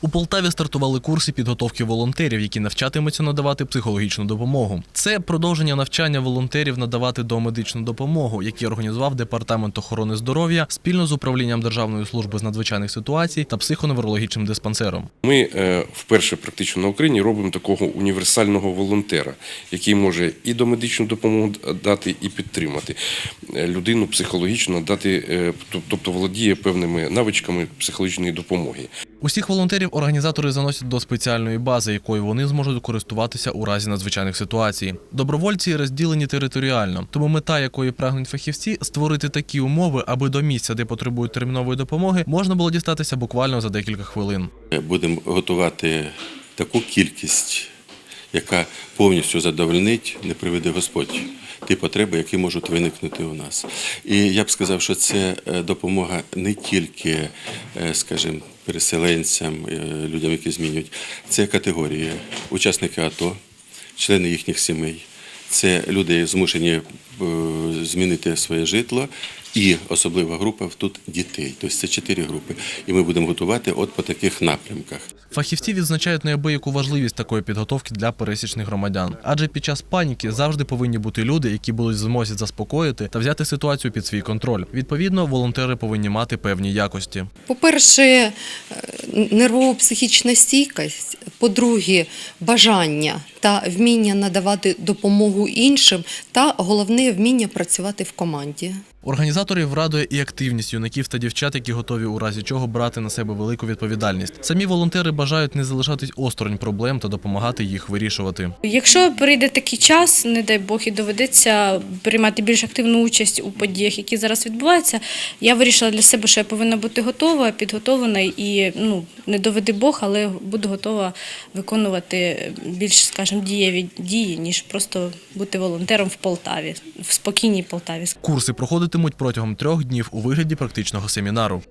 У Полтаві стартували курси підготовки волонтерів, які навчатимуться надавати психологічну допомогу. Це продовження навчання волонтерів надавати домедичну допомогу, які організував департамент охорони здоров'я спільно з управлінням Державної служби з надзвичайних ситуацій та психоневрологічним диспансером. Ми е, вперше практично на Україні робимо такого універсального волонтера, який може і домедичну допомогу дати, і підтримати е, людину психологічно дати, е, тобто володіє певними навичками психологічної допомоги. Усіх волонтерів організатори заносять до спеціальної бази, якою вони зможуть користуватися у разі надзвичайних ситуацій. Добровольці розділені територіально, тому мета, якої прагнуть фахівці, створити такі умови, аби до місця, де потребують термінової допомоги, можна було дістатися буквально за декілька хвилин. Будемо готувати таку кількість, яка повністю задовольнить, не приведе Господь, ті потреби, які можуть виникнути у нас. І я б сказав, що це е, допомога не тільки, е, скажімо, переселенцям, е, людям, які змінюють, це категорії учасники АТО, члени їхніх сімей. Це люди змушені змінити своє житло, і особлива група тут дітей. Тобто це чотири групи. І ми будемо готувати от по таких напрямках. Фахівці відзначають неабияку важливість такої підготовки для пересічних громадян, адже під час паніки завжди повинні бути люди, які будуть в змозі заспокоїти та взяти ситуацію під свій контроль. Відповідно, волонтери повинні мати певні якості. По-перше, е, нервово-психічна стійкість, по-друге, бажання та вміння надавати допомогу іншим, та головне вміння працювати в команді. Організаторів радує і активність юнаків та дівчат, які готові у разі чого брати на себе велику відповідальність. Самі волонтери бажають не залишатись осторонь проблем та допомагати їх вирішувати. Якщо прийде такий час, не дай Бог, і доведеться приймати більш активну участь у подіях, які зараз відбуваються, я вирішила для себе, що я повинна бути готова, підготовлена і ну не доведи Бог, але буду готова виконувати більш, скажімо, дієві дії, ніж просто бути волонтером в Полтаві, в спокійній Полтаві. Курси проходитимуть протягом трьох днів у вигляді практичного семінару.